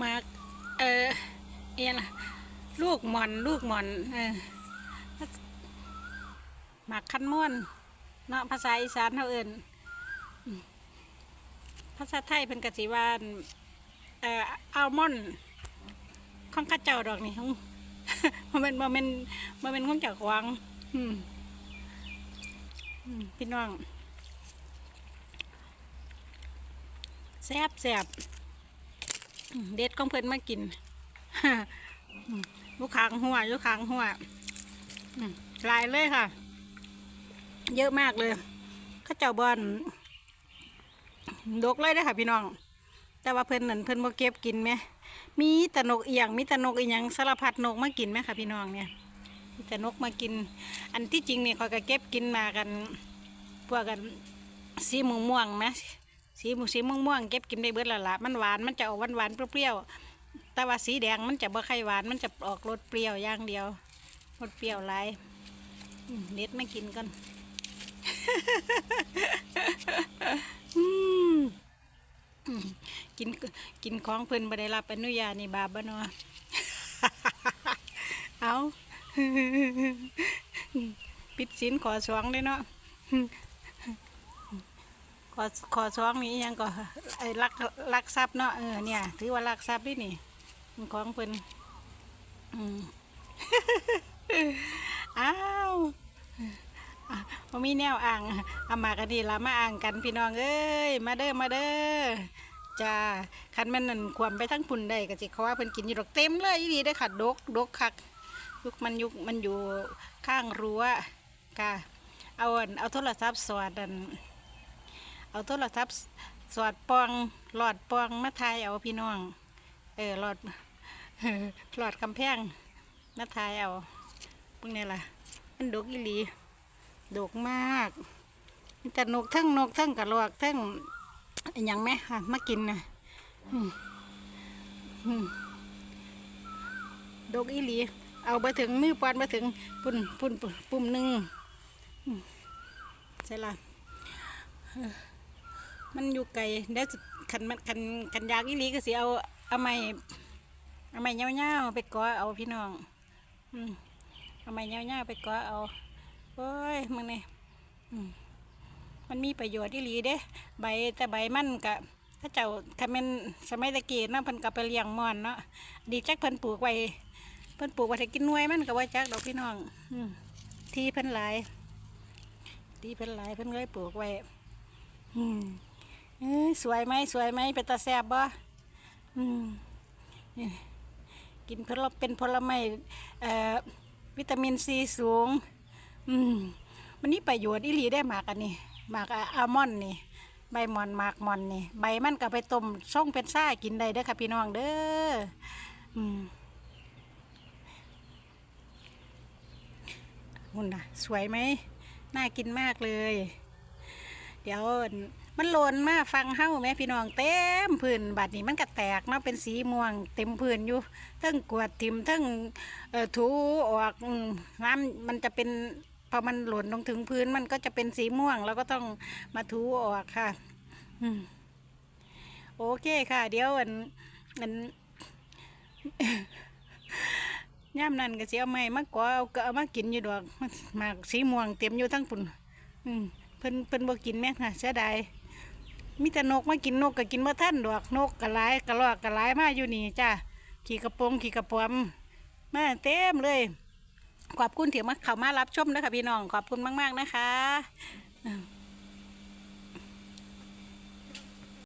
มากเออเอียนะลูกหมอน ลูกหมอนเออมากคันม่วนเนาะภาษาอีสานเขาเอิ้นภาษาไทยเป็นกสิวานเอ่ออัลมอนด์ของข้าเจ้าดอกนี่ของมันเป็นมันเป็นมันเป็นของจากวังพี่น้องแซบแซบ เด็ดของเพิ่นมากินลูกค้างหัวลูกค้างหัวลายเลยค่ะ เยอะมากเลยข้าเจ้าบอนดกเลยเด้ค่ะพี่น้อง แต่ว่าเพิ่นนั่นเพิ่นบ่เก็บกินไหมมีแตนกเอียงมีแตนกอีหยังสารพัดนกมากินไหมค่ะพี่น้องเนี่ยมีแต่นกมากิน อันที่จริงเนี่ยเขาก็เก็บกินมากันพวกกันสีม่วงม่วงๆไหม สีม่วงสีม่วงม่วงๆเก็บกินได้เบิดละละมันหวานมันจะออกหวานหวานๆเปรี้ยวๆแต่ว่าสีแดงมันจะบ่ค่หวานมันจะออกรสเปรี้ยวอย่างเดียวรสเปรี้ยวหลายเด็ดมากินกันอืมอืมกินกินของเพิ่นบ่ได้รับอนุญาตนี่บาปบ่เนาะเอาปิดศีลขอสวงเลยเนาะ ขอขอสวงนี่อิหยังก็ไอ้ลักลักทรัพย์เนาะเออเนี่ย ถือว่าลักทรัพย์ด้วยนี่ของเพิ่นอืมอ้าวอะบ่มีแนวอ่างเอามากันดีละมาอ่างกันพี่น้องเอ้ยมาเด้อมาเด้อจ้าคันแมันนั่นความไปทั้งพุ่นได้ก็สิเขาว่าเพิ่นกินอยู่ดอกเต็มเลยอีดีได้ค่ะดกดกคักยุกมันยุกมันอยู่ข้างรั้วค่ะเอาเอาโทรศัพท์สอดอัน เอาโทรศัพท์สอดปองหลอดปองมาถ่ายเอาพี่น้อง เออหลอดหลอดกำแพงมาถ่ายเอาพวกนี้ล่ะ มันดกอีหลีดกมากมีแต่นกทั้งนกทั้งกระรอกทั้งอย่างแม่ค่ะมากินนะดกอีหลี เอาไปถึงมือปานไปถึงปุ่นปุ่นปุ่มหนึ่งใช่ละ มันอยู่ไกลเดี๋ยวจะคันมันคันคันยากอีหลีก็สิเอาเอาไม้เอาไม้เงาๆไปก่อเอาพี่น้องอืมเอาไม้เงาๆไปก่อเอาโอ้ยมึงนี่อืมมันมีประโยชน์อีหลีเด้ ใบแต่ใบมันกะถ้าเจ้าคันแม่นสมัยตะกี้เนาะเพิ่นก็ไปเลี้ยงมอนเนาะดีจักเพิ่นปลูกไว้เพิ่นปลูกไว้ให้กินหน่วยมันก็ว่าจักดอกพี่น้องอืมที่เพิ่นหลายที่เพิ่นหลายเพิ่นเลยปลูกไว้อืม สวยไหมสวยไหมเป็นตาแซบบ่กินผลเป็นผลไม้เอ่อวิตามินซีสูงอืมมันนี่ประโยชน์อีหลีได้หมากอันนี้หมากอัลมอนด์นี่ใบมอนหมากมอนนี่ใบมันก็ไปต้มช่องเป็นซ่ากินได้เด้อค่ะพี่น้องเด้ออืมหุ่นน่ะสวยไหมน่ากินมากเลย เดี๋ยวมันโลนมาฟังเฮ้าแม่พี่น้องเต็มพื้นบัดนี้มันก็แตกเนาะเป็นสีม่วง เต็มพื้นอยู่ทั้งกวาดทิมทั้งถูออกน้ำมันจะเป็นพอมันหล่นลงถึงพื้นมันก็จะเป็นสีม่วง แล้วก็ต้องมาถูออกค่ะโอเคค่ะ เดี๋ยวอันอันย่ามนั่นก็สิเอาไม้มากกวาเอาก็เอามากินอยู่ดอกมันหมากสีม่วงเต็มอยู่ทั้งปุ่นอืม เพิ่นเพิ่นบ่กินแม่ค่ะเสียดายมีแต่นกมากินนกก็กินบ่ทันดอกนกกะหลายกะลอกกะหลายมาอยู่นี่จ้าขี่กระโปรงขี่กระปอมมาเต็มเลยขอบคุณที่มาเข้ามารับชมนะคะพี่น้องขอบคุณมาก ๆ นะคะ